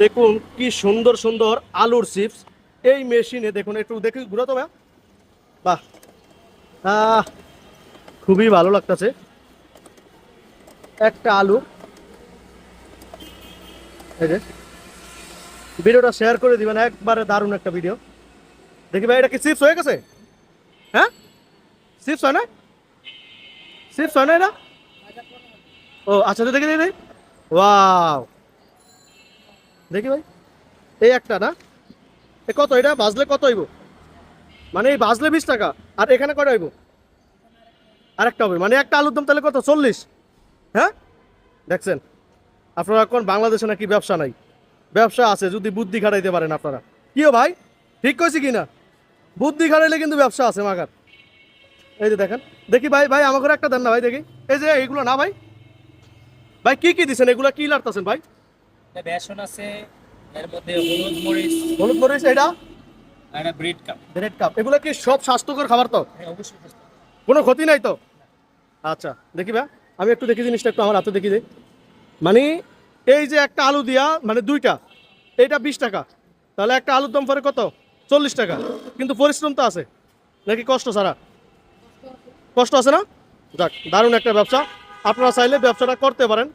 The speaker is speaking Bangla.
দেখুন কি সুন্দর সুন্দর আলুর চিপস। এই মেশিনে দেখুন, একটু দেখি ঘুরো তো বাহ। খুবই ভালো লাগতেছে। একটা আলু। এই ভিডিওটা শেয়ার করে দিবেন, একবারে দারুণ একটা ভিডিও। দেখি ভাই, এটা কি চিপস হয়ে গেছে? হ্যাঁ? চিপস হয় না? চিপস হয় না এটা? ও আচ্ছা তো দেখি দেখি। ওয়াও। দেখি ভাই। এই একটা না? এ কত এটা? বাজলে কত হইব? মানে এই বাজলে বিশ টাকা, আর এখানে কটা হইব? আরেকটা হবে। মানে একটা আলুর দাম তাহলে কত? চল্লিশ। হ্যাঁ? দেখছেন? আপনারা এখন বাংলাদেশে নাকি ব্যবসা নাই। ব্যবসা আছে, যদি বুদ্ধি খাটাইতে পারেন আপনারা। কিও ভাই? ঠিক কইছি কি না? বুদ্ধি খাটাইলে কিন্তু ব্যবসা আছে মাগার। এই যে দেখেন। দেখি ভাই ভাই আমাকে একটা দেন না ভাই, দেখি। এই যে এইগুলো না ভাই? ভাই, কি কি দিছেন? এগুলো কি লাড়তাছেন ভাই? বেসন আছে এর মধ্যে হলুদ মরিচ হলুদ মরিচ এটা? একটা ব্রিড কাপ। Bread cup. এগুলো কি সব স্বাস্থ্যকর খাবার তো? হ্যাঁ অবশ্যই কোনো ক্ষতি নাই তো? আচ্ছা দেখি ভাই আমি একটু দেখি জিনিসটা একটু আমার হাতে দেখি দিই। মানে এই যে একটা আলু দিয়া মানে দুইটা এইটা বিশ টাকা। তাহলে একটা আলুর দাম পরে কত? চল্লিশ টাকা। কিন্তু পরিশ্রম তো আছে। নাকি কষ্ট ছাড়া? কষ্ট আছে না? যাক দারুণ একটা ব্যবসা। আপনারা চাইলে ব্যবসাটা করতে পারেন।